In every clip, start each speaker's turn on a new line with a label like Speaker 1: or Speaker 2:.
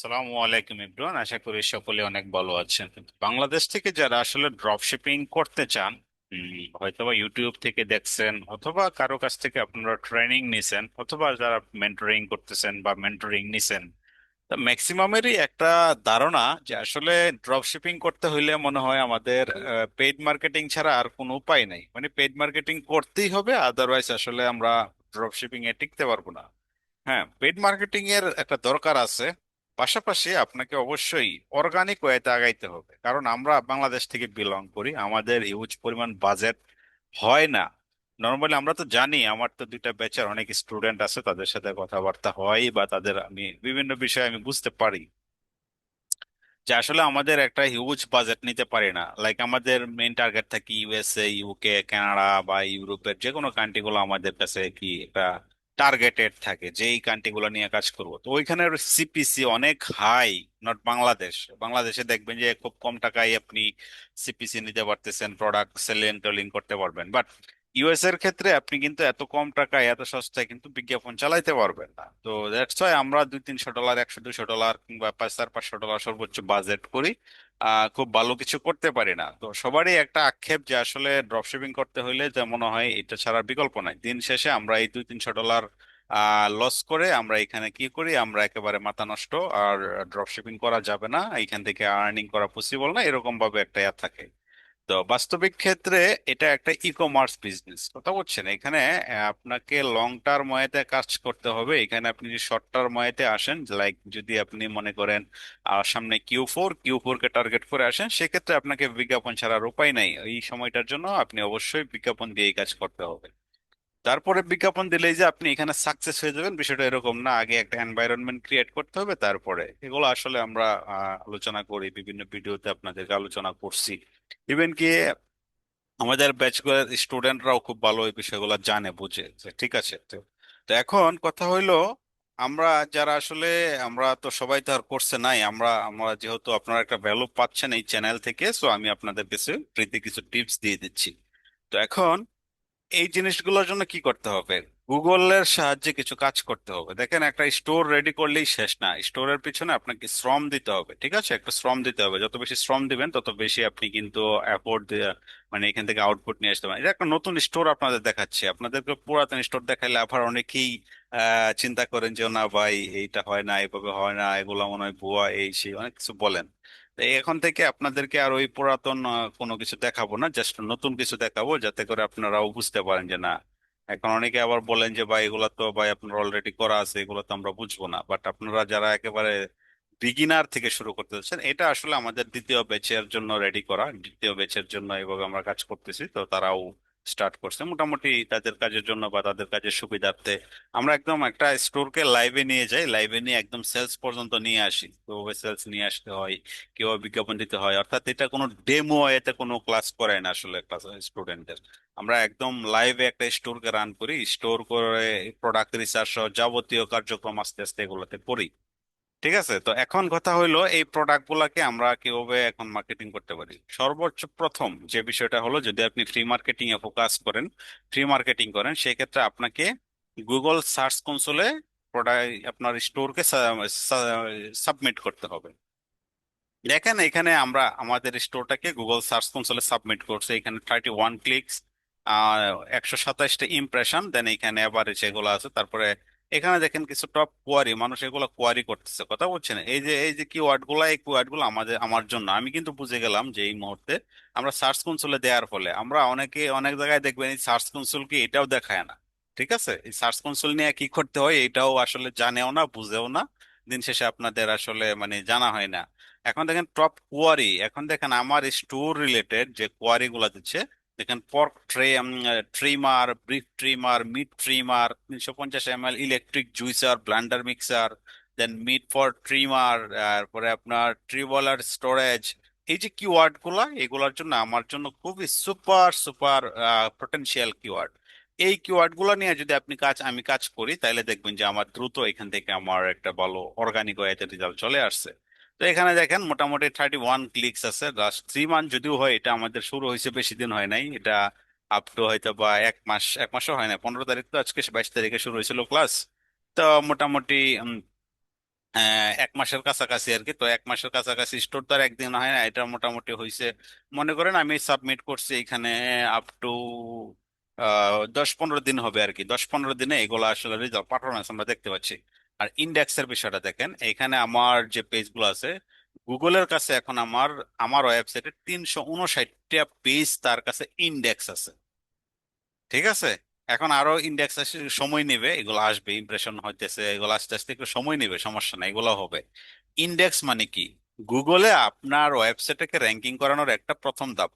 Speaker 1: সালামু আলাইকুম ইব্রান আশা করি সকলে অনেক ভালো আছেন। বাংলাদেশ থেকে যারা আসলে ড্রপ শিপিং করতে চান হয়তোবা ইউটিউব থেকে দেখছেন, অথবা কারও কাছ থেকে আপনারা ট্রেনিং নিছেন, অথবা যারা মেন্টরিং করতেছেন বা মেন্টরিং নিছেন, তা ম্যাক্সিমামেরই একটা ধারণা যে আসলে ড্রপ শিপিং করতে হইলে মনে হয় আমাদের পেইড মার্কেটিং ছাড়া আর কোনো উপায় নাই। মানে পেইড মার্কেটিং করতেই হবে আদারওয়াইজ আসলে আমরা ড্রপ শিপিং এ টিকতে পারব না। হ্যাঁ পেড মার্কেটিং এর একটা দরকার আছে। পাশাপাশি আপনাকে অবশ্যই অর্গানিক ওয়েতে আগাইতে হবে। কারণ আমরা বাংলাদেশ থেকে বিলং করি, আমাদের হিউজ পরিমাণ বাজেট হয় না। নর্মালি আমরা তো জানি, আমার তো দুইটা ব্যাচের অনেক স্টুডেন্ট আছে, তাদের সাথে কথাবার্তা হয় বা তাদের আমি বিভিন্ন বিষয়ে আমি বুঝতে পারি। যে আসলে আমাদের একটা হিউজ বাজেট নিতে পারি না। লাইক আমাদের মেইন টার্গেট থাকে ইউএসএ ইউকে কানাডা বা ইউরোপের যে কোনো কান্ট্রিগুলো আমাদের কাছে কি একটা টার্গেটেড থাকে যে এই কান্ট্রিগুলো নিয়ে কাজ করব। তো ওইখানের সিপিসি অনেক হাই নট বাংলাদেশ বাংলাদেশে দেখবেন যে খুব কম টাকায় আপনি সিপিসি নিতে পারতেছেন প্রোডাক্ট সেলিং টেলিং করতে পারবেন। বাট ইউএস এর ক্ষেত্রে আপনি কিন্তু এত কম টাকায়, এত সস্তায় কিন্তু বিজ্ঞাপন চালাইতে পারবেন না। তো দ্যাটস ওয়াই আমরা দুই তিনশো ডলার একশো দুশো ডলার কিংবা পাঁচ চার পাঁচশো ডলার সর্বোচ্চ বাজেট করি। খুব ভালো কিছু করতে পারি না। তো সবারই একটা আক্ষেপ যে আসলে ড্রপশিপিং করতে হইলে যে মনে হয় এটা ছাড়ার বিকল্প নাই। দিন শেষে আমরা এই দুই তিনশো ডলার লস করে আমরা এখানে কি করি? আমরা একেবারে মাথা নষ্ট আর ড্রপশিপিং করা যাবে না। এখান থেকে আর্নিং করা পসিবল না। এরকম ভাবে একটা ইয়া থাকে। তো বাস্তবিক ক্ষেত্রে এটা একটা ই কমার্স বিজনেস কথা বলছেন? এখানে আপনাকে লং টার্ম ওয়েতে কাজ করতে হবে। এখানে আপনি যদি শর্ট টার্ম ওয়েতে আসেন লাইক যদি আপনি মনে করেন সামনে কিউ ফোর কিউ ফোর কে টার্গেট করে আসেন, সেক্ষেত্রে আপনাকে বিজ্ঞাপন ছাড়ার উপায় নাই। এই সময়টার জন্য আপনি অবশ্যই বিজ্ঞাপন দিয়েই কাজ করতে হবে। তারপরে বিজ্ঞাপন দিলেই যে আপনি এখানে সাকসেস হয়ে যাবেন, বিষয়টা এরকম না। আগে একটা এনভায়রনমেন্ট ক্রিয়েট করতে হবে, তারপরে এগুলো আসলে আমরা আলোচনা করি, বিভিন্ন ভিডিওতে আপনাদেরকে আলোচনা করছি। ইভেন কি আমাদের ব্যাচগুলোর স্টুডেন্টরাও খুব ভালো এই বিষয়গুলো জানে, বুঝে ঠিক আছে। তো তো এখন কথা হইল, আমরা যারা আসলে, আমরা তো সবাই তো আর করছে নাই, আমরা আমরা যেহেতু আপনারা একটা ভ্যালু পাচ্ছেন এই চ্যানেল থেকে সো আমি আপনাদের কাছে ফ্রিতে কিছু টিপস দিয়ে দিচ্ছি। তো এখন এই জিনিসগুলোর জন্য কি করতে হবে? গুগলের সাহায্যে কিছু কাজ করতে হবে। দেখেন, একটা স্টোর রেডি করলেই শেষ না। স্টোরের পিছনে আপনাকে শ্রম দিতে হবে, ঠিক আছে? একটা শ্রম দিতে হবে। যত বেশি শ্রম দিবেন, তত বেশি আপনি কিন্তু অ্যাফোর্ড মানে এখান থেকে আউটপুট নিয়ে আসতে পারেন। এটা একটা নতুন স্টোর আপনাদের দেখাচ্ছে। আপনাদেরকে পুরাতন স্টোর দেখাইলে আবার অনেকেই চিন্তা করেন যে, না ভাই, এইটা হয় না, এভাবে হয় না, এগুলো মনে হয় ভুয়া, এই, সেই, অনেক কিছু বলেন। এখন থেকে আপনাদেরকে আর ওই পুরাতন কোনো কিছু দেখাবো না জাস্ট নতুন কিছু দেখাবো, যাতে করে আপনারাও বুঝতে পারেন যে না, এখন অনেকে আবার বলেন যে, ভাই, এগুলো তো ভাই আপনার অলরেডি করা আছে, এগুলো তো আমরা বুঝব না। বাট আপনারা যারা একেবারে বিগিনার থেকে শুরু করতে চাচ্ছেন এটা আসলে আমাদের দ্বিতীয় ব্যাচের জন্য রেডি করা, দ্বিতীয় ব্যাচের জন্য এভাবে আমরা কাজ করতেছি, তো তারাও স্টার্ট করছে। মোটামুটি তাদের কাজের জন্য বা তাদের কাজের সুবিধার্থে আমরা একদম একটা স্টোরকে লাইভে নিয়ে যাই। লাইভে নিয়ে একদম সেলস পর্যন্ত নিয়ে আসি। কীভাবে সেলস নিয়ে আসতে হয়, কীভাবে বিজ্ঞাপন দিতে হয়, অর্থাৎ এটা কোনো ডেমো এতে কোনো ক্লাস করায় না আসলে ক্লাস স্টুডেন্টদের আমরা একদম লাইভে একটা স্টোরকে রান করি। স্টোর করে প্রোডাক্ট রিসার্চ সহ যাবতীয় কার্যক্রম আস্তে আস্তে এগুলোতে করি। ঠিক আছে? তো এখন কথা হইল এই প্রোডাক্ট গুলাকে আমরা কীভাবে এখন মার্কেটিং করতে পারি? সর্বোচ্চ প্রথম যে বিষয়টা হলো, যদি আপনি ফ্রি মার্কেটিং এ ফোকাস করেন ফ্রি মার্কেটিং করেন, সেক্ষেত্রে আপনাকে গুগল সার্চ কনসোলে প্রোডাক্ট আপনার স্টোরকে সাবমিট করতে হবে। দেখেন, এখানে আমরা আমাদের স্টোরটাকে গুগল সার্চ কনসোলে সাবমিট করছে। এখানে থার্টি ওয়ান ক্লিকস একশো সাতাশটা ইমপ্রেশন দেন এখানে অ্যাভারেজ এগুলো আছে। তারপরে এখানে দেখেন কিছু টপ কোয়ারি মানুষ এগুলো কোয়ারি করতেছে। কথা বলছেন? এই যে এই যে কিওয়ার্ডগুলা, এই কিওয়ার্ডগুলো আমাদের, আমার জন্য। আমি কিন্তু বুঝে গেলাম যে এই মুহূর্তে আমরা সার্চ কনসোলে দেওয়ার ফলে আমরা অনেকে, অনেক জায়গায় দেখবেন এই সার্চ কনসোল কি এটাও দেখায় না। ঠিক আছে? এই সার্চ কনসোল নিয়ে কি করতে হয় এটাও আসলে জানেও না, বুঝেও না। দিন শেষে আপনাদের আসলে মানে জানা হয় না। এখন দেখেন টপ কোয়ারি এখন দেখেন আমার স্টোর রিলেটেড যে কোয়ারি গুলা দিচ্ছে দেখেন pork tray trimmer brief trimmer meat trimmer তিনশো পঞ্চাশ M L electric juicer blender mixer then meat for trimmer তারপরে আপনার ট্রিবলার স্টোরেজ এই যে কিওয়ার্ডগুলা, এগুলোর জন্য আমার জন্য খুবই সুপার সুপার পটেনশিয়াল কিওয়ার্ড এই কিওয়ার্ডগুলো নিয়ে যদি আপনি কাজ, আমি কাজ করি তাহলে দেখবেন যে আমার দ্রুত এখান থেকে আমার একটা ভালো অর্গানিক ওয়েতে রেজাল্ট চলে আসছে। তো এখানে দেখেন মোটামুটি থার্টি ওয়ান ক্লিকস আছে। লাস্ট থ্রি মান্থ যদিও হয়, এটা আমাদের শুরু হয়েছে, বেশি দিন হয় নাই। এটা আপ টু হয়তো বা এক মাস, এক মাসও হয় না পনেরো তারিখ তো আজকে বাইশ তারিখে শুরু হয়েছিল ক্লাস তো মোটামুটি এক মাসের কাছাকাছি আর কি। তো এক মাসের কাছাকাছি স্টোর তো আর একদিন হয় না। এটা মোটামুটি হয়েছে, মনে করেন আমি সাবমিট করছি এখানে আপ টু দশ পনেরো দিন হবে আর কি। দশ পনেরো দিনে এগুলো আসলে রেজাল্ট পারফরমেন্স আমরা দেখতে পাচ্ছি। আর ইন্ডেক্সের বিষয়টা দেখেন, এখানে আমার যে পেজগুলো আছে, গুগলের কাছে এখন আমার আমার ওয়েবসাইটে তিনশো উনষাটটা পেজ তার কাছে ইন্ডেক্স আছে। ঠিক আছে? এখন আরও ইন্ডেক্স সময় নেবে, এগুলো আসবে ইমপ্রেশন হইতেছে, এগুলো আস্তে আস্তে একটু সময় নেবে, সমস্যা নাই, এগুলো হবে। ইন্ডেক্স মানে কি? গুগলে আপনার ওয়েবসাইটকে র্যাঙ্কিং করানোর একটা প্রথম ধাপ।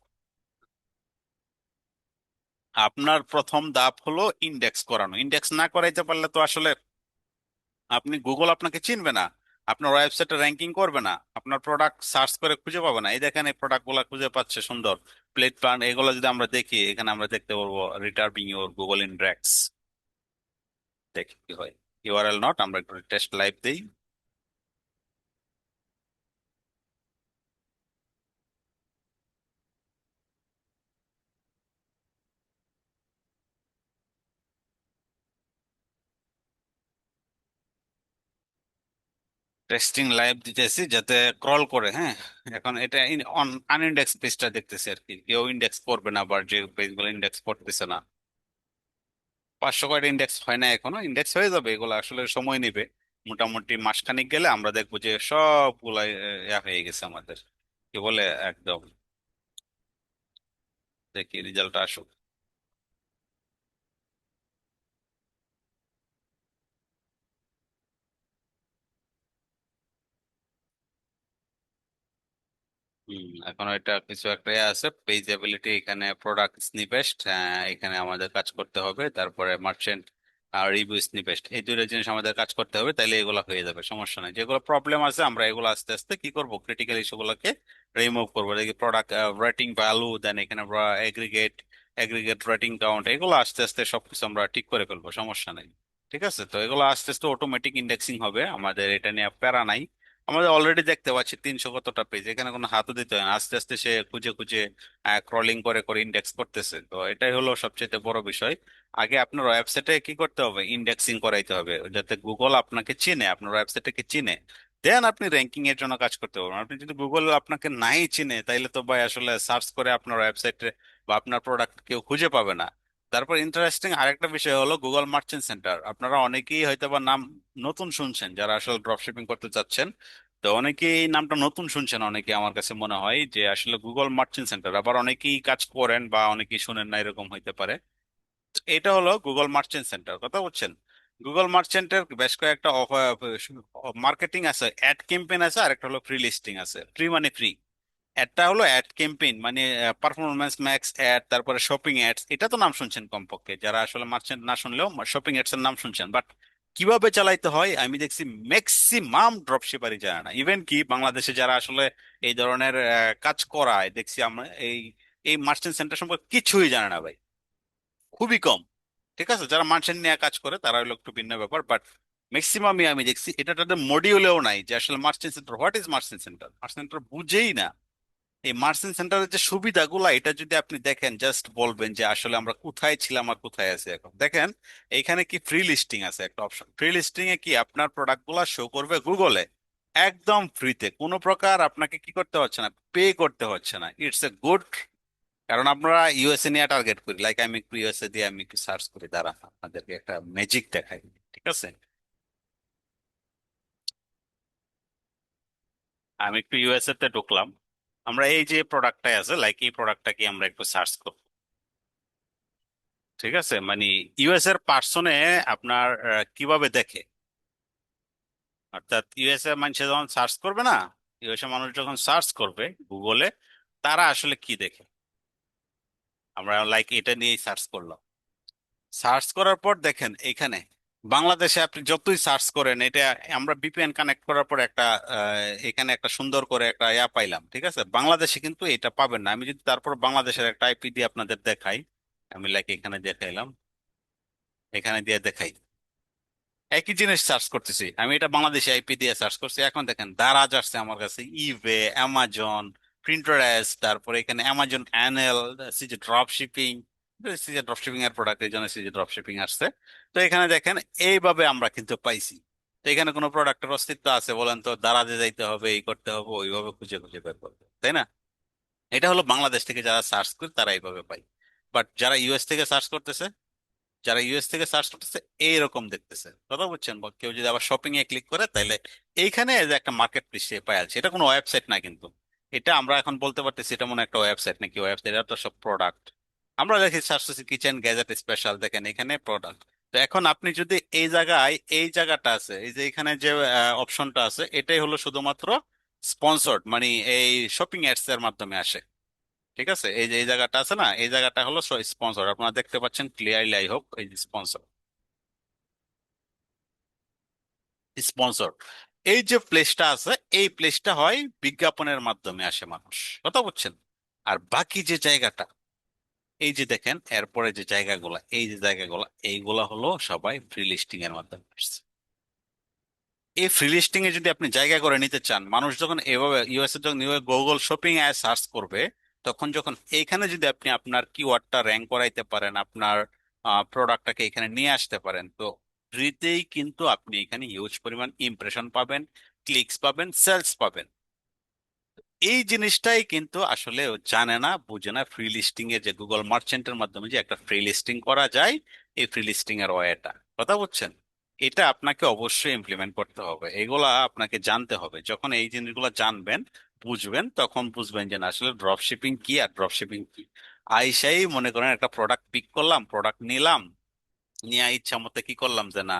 Speaker 1: আপনার প্রথম ধাপ হলো ইন্ডেক্স করানো। ইন্ডেক্স না করাইতে পারলে তো আসলে আপনি গুগল আপনাকে চিনবে না, আপনার ওয়েবসাইটে র্যাঙ্কিং করবে না, আপনার প্রোডাক্ট সার্চ করে খুঁজে পাবে না। এই দেখেন এই প্রোডাক্টগুলো খুঁজে পাচ্ছে সুন্দর। প্লেট প্ল্যান এগুলো যদি আমরা দেখি, এখানে আমরা দেখতে পারব রিটার্বিং ইউর গুগল ইন্ডেক্স দেখি কি হয়। ইউআরএল নট আমরা একটু টেস্ট লাইভ দিই। টেস্টিং লাইভ দিতেছি যাতে ক্রল করে হ্যাঁ? এখন এটা আনইন্ডেক্স পেজটা দেখতেছি আর কি কেউ ইন্ডেক্স করবে না আবার যে পেজগুলো ইন্ডেক্স করতেছে না। পাঁচশো কয়টা ইন্ডেক্স হয় না এখনও ইন্ডেক্স হয়ে যাবে, এগুলো আসলে সময় নেবে। মোটামুটি মাসখানেক গেলে আমরা দেখব যে ইয়া হয়ে গেছে আমাদের। কি বলে? একদম। দেখি রেজাল্ট আসুক। হুম, এখন এটা কিছু একটা ইয়ে আছে পেজেবিলিটি এখানে প্রোডাক্ট স্নিপেস্ট এখানে আমাদের কাজ করতে হবে, তারপরে মার্চেন্ট আর রিভিউ স্নিপেস্ট এই দুইটা জিনিস আমাদের কাজ করতে হবে, তাইলে এগুলো হয়ে যাবে, সমস্যা নেই। যেগুলো প্রবলেম আছে, আমরা এগুলো আস্তে আস্তে কি করব ক্রিটিক্যাল ইস্যুগুলোকে রিমুভ করব, দেখি প্রোডাক্ট রেটিং ভ্যালু দেন এখানে এগ্রিগেট এগ্রিগেট রেটিং কাউন্ট এগুলো আস্তে আস্তে সবকিছু আমরা ঠিক করে ফেলব, সমস্যা নেই, ঠিক আছে? তো এগুলো আস্তে আস্তে অটোমেটিক ইন্ডেক্সিং হবে, আমাদের এটা নিয়ে প্যারা নাই। আমাদের অলরেডি দেখতে পাচ্ছি তিনশো কতটা পেজ এখানে কোনো হাতও দিতে হয় না। আস্তে আস্তে সে খুঁজে খুঁজে ক্রলিং করে করে ইন্ডেক্স করতেছে। তো এটাই হলো সবচেয়ে বড় বিষয়। আগে আপনার ওয়েবসাইটে কি করতে হবে? ইন্ডেক্সিং করাইতে হবে, যাতে গুগল আপনাকে চিনে, আপনার ওয়েবসাইটকে চিনে। দেন আপনি র্যাঙ্কিং এর জন্য কাজ করতে পারবেন। আপনি যদি গুগল আপনাকে নাই চিনে, তাইলে তো ভাই আসলে সার্চ করে আপনার ওয়েবসাইটে বা আপনার প্রোডাক্ট কেউ খুঁজে পাবে না। তারপর ইন্টারেস্টিং আরেকটা বিষয় হলো গুগল মার্চেন্ট সেন্টার আপনারা অনেকেই হয়তো বা নাম নতুন শুনছেন, যারা আসলে ড্রপ শিপিং করতে চাচ্ছেন, তো অনেকেই নামটা নতুন শুনছেন অনেকে আমার কাছে মনে হয় যে আসলে গুগল মার্চেন্ট সেন্টার আবার অনেকেই কাজ করেন বা অনেকেই শুনেন না, এরকম হইতে পারে। এটা হলো গুগল মার্চেন্ট সেন্টার কথা বলছেন? গুগল মার্চেন্টের বেশ কয়েকটা মার্কেটিং আছে অ্যাড ক্যাম্পেইন আছে আর একটা হলো ফ্রি লিস্টিং আছে। ফ্রি মানে ফ্রি একটা হলো অ্যাড ক্যাম্পেইন মানে পারফরমেন্স ম্যাক্স অ্যাড তারপরে শপিং অ্যাডস এটা তো নাম শুনছেন কমপক্ষে। যারা আসলে মার্চেন্ট না শুনলেও শপিং অ্যাডস এর নাম শুনছেন। বাট কীভাবে চালাইতে হয়, আমি দেখছি ম্যাক্সিমাম ড্রপশিপারই জানে না। ইভেন কি, বাংলাদেশে যারা আসলে এই ধরনের কাজ করায়, দেখছি আমরা এই এই মার্চেন্ট সেন্টার সম্পর্কে কিছুই জানে না ভাই। খুবই কম। ঠিক আছে? যারা মার্চেন্ট নিয়ে কাজ করে, তারা হলো একটু ভিন্ন ব্যাপার। বাট ম্যাক্সিমামই আমি দেখছি, এটা তাদের মডিউলেও নাই যে আসলে merchant centre what is merchant centre? Merchant centre বুঝেই না। এই মার্চেন্ট সেন্টারের যে সুবিধাগুলো, এটা যদি আপনি দেখেন জাস্ট বলবেন যে আসলে আমরা কোথায় ছিলাম আর কোথায় আছি এখন। দেখেন এখানে কি ফ্রি লিস্টিং আছে একটা অপশন ফ্রি লিস্টিং এ কি আপনার প্রোডাক্টগুলা শো করবে গুগলে একদম ফ্রিতে কোনো প্রকার আপনাকে কি করতে হচ্ছে না পে করতে হচ্ছে না। ইটস এ গুড কারণ আমরা ইউএসএ নিয়ে টার্গেট করি। লাইক আমি একটু ইউএসএ দিয়ে আমি একটু সার্চ করি দাঁড়া আপনাদেরকে একটা ম্যাজিক দেখাই, ঠিক আছে? আমি একটু ইউএসএ তে ঢুকলাম। আমরা এই যে প্রোডাক্টটাই আছে লাইক এই প্রোডাক্টটাকে আমরা একটু সার্চ করব। ঠিক আছে? মানে ইউএস এর পার্সনে আপনার কীভাবে দেখে? অর্থাৎ ইউএস এর মানুষ যখন সার্চ করবে না ইউএস এর মানুষ যখন সার্চ করবে গুগলে তারা আসলে কি দেখে? আমরা লাইক এটা নিয়েই সার্চ করলাম। সার্চ করার পর দেখেন, এখানে বাংলাদেশে আপনি যতই সার্চ করেন, এটা আমরা ভিপিএন কানেক্ট করার পর একটা এখানে একটা সুন্দর করে একটা ইয়া পাইলাম, ঠিক আছে? বাংলাদেশে কিন্তু এটা পাবেন না। আমি যদি তারপর বাংলাদেশের একটা আইপি দিয়ে আপনাদের দেখাই, আমি লাইক এখানে দেখাইলাম। এখানে দিয়ে দেখাই। একই জিনিস সার্চ করতেছি। আমি এটা বাংলাদেশে আইপি দিয়ে সার্চ করছি। এখন দেখেন, দারাজ আসছে আমার কাছে ইবে অ্যামাজন প্রিন্টারেস্ট তারপরে এখানে Amazon অ্যানেল drop shipping CJ drop shipping এর প্রোডাক্ট এই জন্য সিজে ড্রপ শিপিং আসছে। তো এখানে দেখেন, এইভাবে আমরা কিন্তু পাইছি। তো এখানে কোনো প্রোডাক্টের অস্তিত্ব আছে বলেন তো, দারাজে যাইতে হবে, এই করতে হবে, ওইভাবে খুঁজে খুঁজে বের তাই না? এটা হলো বাংলাদেশ থেকে যারা সার্চ করে, তারা এইভাবে পায়। বাট যারা ইউএস থেকে সার্চ করতেছে, যারা ইউএস থেকে সার্চ করতেছে, এইরকম দেখতেছে। কথা বুঝছেন? কেউ যদি আবার শপিং এ ক্লিক করে, তাহলে এইখানে একটা মার্কেট প্লেস পাই আছে। এটা কোনো ওয়েবসাইট না কিন্তু। এটা আমরা এখন বলতে পারতেছি, এটা মনে একটা ওয়েবসাইট নাকি ওয়েবসাইট এটা তো সব প্রোডাক্ট আমরা দেখি সার্চ কিচেন গ্যাজেট স্পেশাল দেখেন এখানে প্রোডাক্ট তো এখন আপনি যদি এই জায়গায়, এই জায়গাটা আছে, এই যে এখানে যে অপশনটা আছে, এটাই হলো শুধুমাত্র স্পন্সর্ড মানে এই শপিং অ্যাডস এর মাধ্যমে আসে। ঠিক আছে? এই যে, এই জায়গাটা আছে না, এই জায়গাটা হলো স্পন্সর আপনারা দেখতে পাচ্ছেন ক্লিয়ারলি আই হোক এই যে স্পন্সর স্পন্সর এই যে প্লেসটা আছে, এই প্লেসটা হয় বিজ্ঞাপনের মাধ্যমে আসে মানুষ। কথা বুঝছেন? আর বাকি যে জায়গাটা এই যে দেখেন, এরপরে যে জায়গাগুলা, এই যে জায়গাগুলা, এইগুলা হলো সবাই ফ্রি লিস্টিং এর মাধ্যমে আসছে। এই ফ্রি লিস্টিং এ যদি আপনি জায়গা করে নিতে চান, মানুষ যখন এভাবে ইউএস এ যখন গুগল শপিং এ সার্চ করবে, তখন যখন এইখানে যদি আপনি আপনার কিওয়ার্ডটা র্যাঙ্ক করাইতে পারেন, আপনার প্রোডাক্টটাকে এখানে নিয়ে আসতে পারেন, তো ফ্রিতেই কিন্তু আপনি এখানে হিউজ পরিমাণ ইমপ্রেশন পাবেন ক্লিকস পাবেন সেলস পাবেন। এই জিনিসটাই কিন্তু আসলে জানে না, বুঝে না। ফ্রি লিস্টিং এর যে গুগল মার্চেন্টের মাধ্যমে যে একটা ফ্রি লিস্টিং করা যায়, এই ফ্রি লিস্টিং এর ওয়েটা। কথা বুঝছেন? এটা আপনাকে অবশ্যই ইমপ্লিমেন্ট করতে হবে। এগুলা আপনাকে জানতে হবে। যখন এই জিনিসগুলো জানবেন, বুঝবেন, তখন বুঝবেন যে আসলে ড্রপ শিপিং কি আর ড্রপ শিপিং কি? আইসাই মনে করেন একটা প্রোডাক্ট পিক করলাম প্রোডাক্ট নিলাম, নিয়ে ইচ্ছা মতো কি করলাম যে না,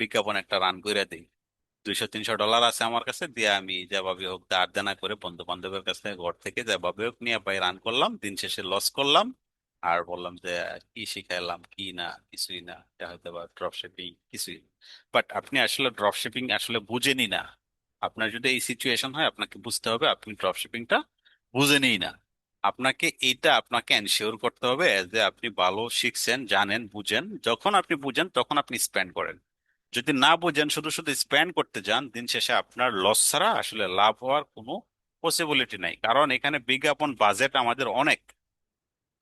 Speaker 1: বিজ্ঞাপন একটা রান করে দিই। দুইশো তিনশো ডলার আছে আমার কাছে, দিয়ে আমি যেভাবে হোক দেনা করে বন্ধু বান্ধবের কাছে ঘর থেকে যেভাবে হোক নিয়ে পাই রান করলাম, দিন শেষে লস করলাম। আর বললাম যে, কি শিখাইলাম, কি না, কিছুই না, এটা হয়তো বা ড্রপ শিপিং কিছুই বাট আপনি আসলে ড্রপ শিপিং আসলে বুঝেনি না। আপনার যদি এই সিচুয়েশন হয়, আপনাকে বুঝতে হবে, আপনি ড্রপ শিপিংটা বুঝেনই না। আপনাকে এইটা আপনাকে এনশিওর করতে হবে যে, আপনি ভালো শিখছেন, জানেন, বুঝেন। যখন আপনি বুঝেন, তখন আপনি স্পেন্ড করেন। যদি না বুঝেন, শুধু শুধু স্প্যান্ড করতে যান, দিন শেষে আপনার লস ছাড়া আসলে লাভ হওয়ার কোনো পসিবিলিটি নাই। কারণ এখানে বিজ্ঞাপন বাজেট আমাদের অনেক।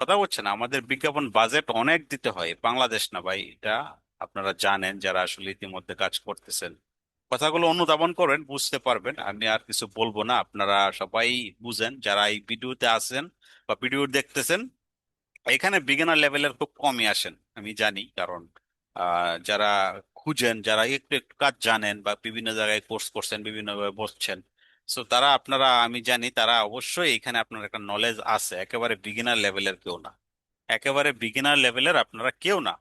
Speaker 1: কথা বলছেন, আমাদের বিজ্ঞাপন বাজেট অনেক দিতে হয়, বাংলাদেশ না ভাই, এটা আপনারা জানেন যারা আসলে ইতিমধ্যে কাজ করতেছেন। কথাগুলো অনুধাবন করেন, বুঝতে পারবেন। আমি আর কিছু বলব না, আপনারা সবাই বুঝেন, যারা এই ভিডিওতে আছেন বা ভিডিও দেখতেছেন, এখানে বিগিনার লেভেলের খুব কমই আসেন, আমি জানি। কারণ যারা খুঁজেন, যারা একটু একটু কাজ জানেন বা বিভিন্ন জায়গায় কোর্স করছেন বিভিন্ন ভাবে বসছেন। সো তারা আপনারা, আমি জানি তারা অবশ্যই এখানে আপনার একটা নলেজ আছে। একেবারে বিগিনার লেভেলের কেউ না। একেবারে বিগিনার লেভেলের আপনারা কেউ না।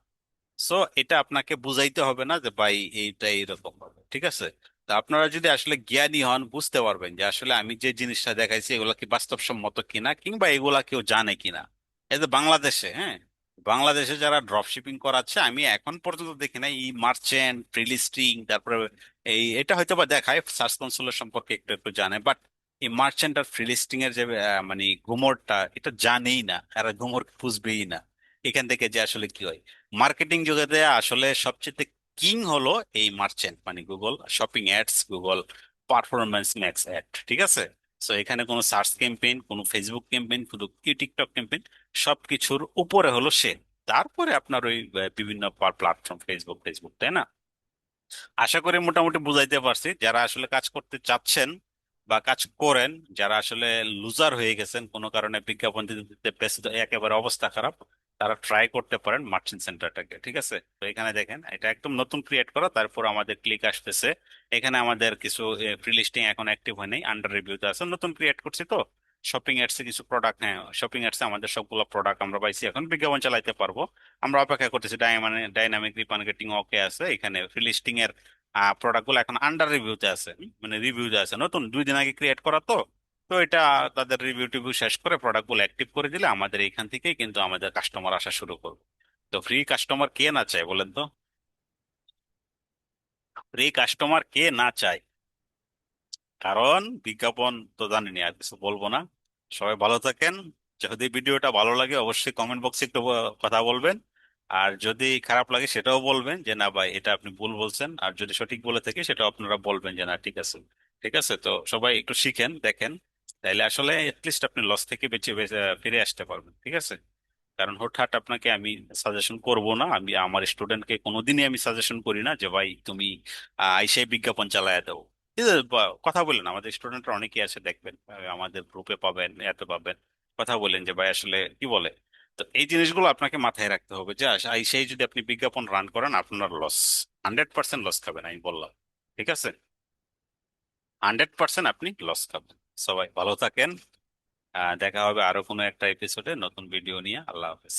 Speaker 1: সো এটা আপনাকে বুঝাইতে হবে না যে, ভাই এইটা এইরকম হবে। ঠিক আছে? তা আপনারা যদি আসলে জ্ঞানী হন, বুঝতে পারবেন যে, আসলে আমি যে জিনিসটা দেখাইছি, এগুলা কি বাস্তবসম্মত কিনা কিংবা এগুলা কেউ জানে কিনা। এই যে বাংলাদেশে হ্যাঁ? বাংলাদেশে যারা ড্রপশিপিং করাচ্ছে, আমি এখন পর্যন্ত দেখি না এই মার্চেন্ট প্রিলিস্টিং তারপরে এই, এটা হয়তো বা দেখায় সার্চ কনসোলের সম্পর্কে একটু একটু জানে বাট এই মার্চেন্ট আর ফ্রিলিস্টিং এর যে মানে গুমরটা, এটা জানেই না, এরা গুমর বুঝবেই না, এখান থেকে যে আসলে কি হয়। মার্কেটিং জগতে আসলে সবচেয়ে কিং হলো এই মার্চেন্ট মানে Google shopping ads Google performance max ad ঠিক আছে? সো এখানে কোনো সার্চ ক্যাম্পেইন কোনো ফেসবুক ক্যাম্পেইন কোনো টিকটক ক্যাম্পেইন সবকিছুর উপরে হলো সে। তারপরে আপনার ওই বিভিন্ন প্ল্যাটফর্ম ফেসবুক ফেসবুক তাই না? আশা করি মোটামুটি বুঝাইতে পারছি। যারা আসলে কাজ করতে চাচ্ছেন বা কাজ করেন, যারা আসলে লুজার হয়ে গেছেন, কোনো কারণে বিজ্ঞাপন দিতে একেবারে অবস্থা খারাপ। তারা ট্রাই করতে পারেন মার্চেন্ট সেন্টারটাকে ঠিক আছে? তো এখানে দেখেন, এটা একদম নতুন ক্রিয়েট করা, তারপর আমাদের ক্লিক আসতেছে। এখানে আমাদের কিছু ফ্রি লিস্টিং এখন অ্যাক্টিভ হয় নাই আন্ডার রিভিউতে আছে। নতুন ক্রিয়েট করছি তো শপিং এডসে কিছু প্রোডাক্ট হ্যাঁ শপিং এডসে আমাদের সবগুলো প্রোডাক্ট আমরা পাইছি এখন, বিজ্ঞাপন চালাইতে পারব। আমরা অপেক্ষা করতেছি ডাইনামিক ডাইনামিক রিপার্কেটিং ওকে আছে, এখানে ফ্রি লিস্টিং এর প্রোডাক্টগুলো এখন আন্ডার রিভিউতে আছে মানে রিভিউতে আছে। নতুন, দুই দিন আগে ক্রিয়েট করা তো তো এটা তাদের রিভিউ টিভিউ শেষ করে প্রোডাক্টগুলো অ্যাক্টিভ করে দিলে আমাদের এইখান থেকেই কিন্তু আমাদের কাস্টমার আসা শুরু করবে। তো ফ্রি কাস্টমার কে না চায় বলেন তো? ফ্রি কাস্টমার কে না চায়? কারণ বিজ্ঞাপন তো জানেনি আর কিছু বলব না। সবাই ভালো থাকেন। যদি ভিডিওটা ভালো লাগে অবশ্যই কমেন্ট বক্সে একটু কথা বলবেন। আর যদি খারাপ লাগে সেটাও বলবেন যে, না ভাই, এটা আপনি ভুল বলছেন। আর যদি সঠিক বলে থাকে সেটাও আপনারা বলবেন যে, না, ঠিক আছে। ঠিক আছে? তো সবাই একটু শিখেন, দেখেন। তাইলে আসলে লিস্ট আপনি লস থেকে বেঁচে ফিরে আসতে পারবেন ঠিক আছে? কারণ হঠাৎ আপনাকে আমি সাজেশন করব না আমি আমার স্টুডেন্টকে কোনোদিনই আমি সাজেশন করি না যে ভাই তুমি আহ, আইসাই বিজ্ঞাপন চালায় দাও। এই যে বা- কথা বলেন আমাদের স্টুডেন্টরা অনেকেই আছে দেখবেন আমাদের গ্রুপে পাবেন এত পাবেন। কথা বলেন যে ভাই আসলে কি বলে? তো এই জিনিসগুলো আপনাকে মাথায় রাখতে হবে যে আইসাই যদি আপনি বিজ্ঞাপন রান করেন আপনার লস হান্ড্রেড পার্সেন্ট লস খাবেন আমি বললাম ঠিক আছে? হান্ড্রেড পার্সেন্ট আপনি লস খাবেন। সবাই ভালো থাকেন। দেখা হবে আরও কোনো একটা এপিসোডে নতুন ভিডিও নিয়ে। আল্লাহ হাফেজ।